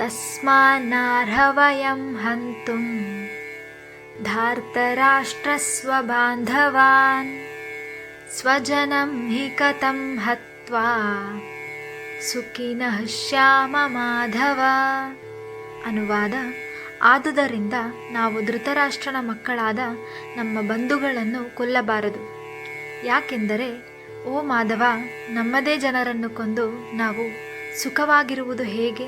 तस्मान्नार्हवयं हन्तुं धार्तराष्ट्रस्वबान्धवान् स्वजनं हि कथं हत्वा ಸುಖಿನಃ ಶ್ಯಾಮ ಮಾಧವ ಅನುವಾದ ಆದುದರಿಂದ ನಾವು ಧೃತರಾಷ್ಟ್ರನ ಮಕ್ಕಳಾದ ನಮ್ಮ ಬಂಧುಗಳನ್ನು ಕೊಲ್ಲಬಾರದು ಯಾಕೆಂದರೆ ಓ ಮಾಧವ ನಮ್ಮದೇ ಜನರನ್ನು ಕೊಂದು ನಾವು ಸುಖವಾಗಿರುವುದು ಹೇಗೆ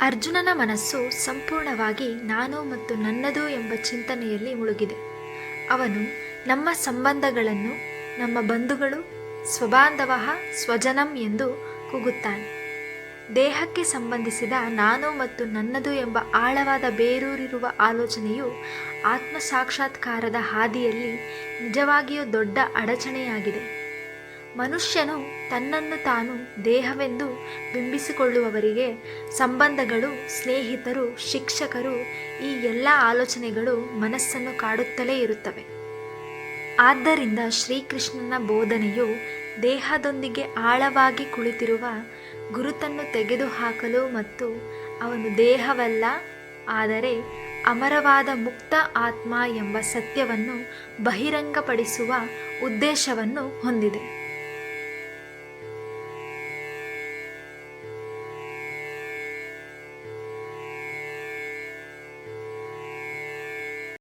ಅರ್ಜುನನ ಮನಸ್ಸು ಸಂಪೂರ್ಣವಾಗಿ ನಾನು ಮತ್ತು ನನ್ನದು ಎಂಬ ಚಿಂತನೆಯಲ್ಲಿ ಮುಳುಗಿದೆ. ಅವನು ನಮ್ಮ ಸಂಬಂಧಗಳನ್ನು, ನಮ್ಮ ಬಂಧುಗಳು ಸ್ವಬಾಂಧವ ಸ್ವಜನಂ ಎಂದು ಕೂಗುತ್ತಾನೆ. ದೇಹಕ್ಕೆ ಸಂಬಂಧಿಸಿದ ನಾನು ಮತ್ತು ನನ್ನದು ಎಂಬ ಆಳವಾದ ಬೇರೂರಿರುವ ಆಲೋಚನೆಯು ಆತ್ಮ ಸಾಕ್ಷಾತ್ಕಾರದ ಹಾದಿಯಲ್ಲಿ ನಿಜವಾಗಿಯೂ ದೊಡ್ಡ ಅಡಚಣೆಯಾಗಿದೆ. ಮನುಷ್ಯನು ತನ್ನನ್ನು ತಾನು ದೇಹವೆಂದು ಬಿಂಬಿಸಿಕೊಳ್ಳುವವರಿಗೆ ಸಂಬಂಧಗಳು, ಸ್ನೇಹಿತರು, ಶಿಕ್ಷಕರು ಈ ಎಲ್ಲ ಆಲೋಚನೆಗಳು ಮನಸ್ಸನ್ನು ಕಾಡುತ್ತಲೇ ಇರುತ್ತವೆ. ಆದ್ದರಿಂದ ಶ್ರೀಕೃಷ್ಣನ ಬೋಧನೆಯು ದೇಹದೊಂದಿಗೆ ಆಳವಾಗಿ ಕುಳಿತಿರುವ ಗುರುತನ್ನು ತೆಗೆದುಹಾಕಲು ಮತ್ತು ಅವನು ದೇಹವಲ್ಲ, ಆದರೆ ಅಮರವಾದ ಮುಕ್ತ ಆತ್ಮ ಎಂಬ ಸತ್ಯವನ್ನು ಬಹಿರಂಗಪಡಿಸುವ ಉದ್ದೇಶವನ್ನು ಹೊಂದಿದೆ.